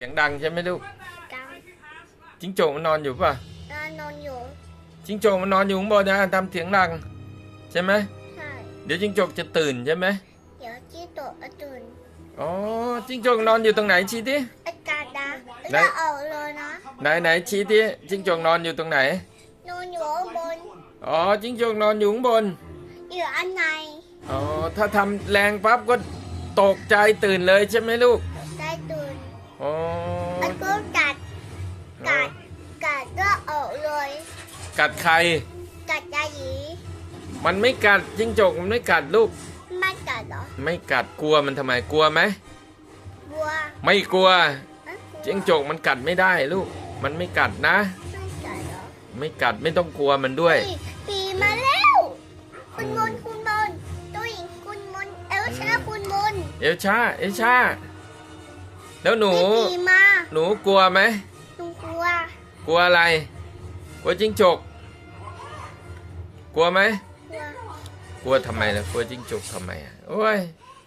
เสียงดังใช่ไหมลูกกังจิ้งจกมันนอนอยู่ป่ะนอนนอนอยู่จิ้งจกมันนอนอยู่ข้างบนนะทำเสียงดัง ใช่ไหมใช่เดี๋ยวจิ้งจกจะตื่นใช่ไหมเดี๋ยวจี้โตะอะตื่นอ๋อจิ้งจกนอนอยู่ตรงไหนชี้ดิอากาศดาไหนจะออกเลยนะไหนไหนชี้ดิจิ้งจกนอนอยู่ตรงไหน นอนอยู่ข้างบนอ๋อจิ้งจกนอนอยู่ข้างบนอยู่อันในอ๋อถ้าทำแรงปั๊บก็ตกใจตื่นเลยใช่ไหมลูกได้ตื่น อ๋อแล้วก็กัด กัด กัดก็ออกเลย กัดใคร กัดยาหยีมันไม่กัดจิ้งจกมันไม่กัดลูก ไม่กัดเหรอ ไม่กัดกลัวมันทำไมกลัวไหมบัว ไม่กลัวเอ๊ะจิ้งจกมันกัดไม่ได้ลูก มันไม่กัดนะ ไม่กัดเหรอ ไม่กัดไม่ต้องกลัวมันด้วยปีปีมาแล้วคุณมนต์คุณมนต์ตัวหญิงคุณมนต์เอลชาคุณมนต์เอลชาเอลชา แล้วหนูปีปีมาหนูกลัวไหม หนูกลัว กลัวอะไร กลัวจิ้งจก กลัวไหม กลัว กลัวทำไมล่ะ กลัวจิ้งจกทำไมอะ โอ้ยก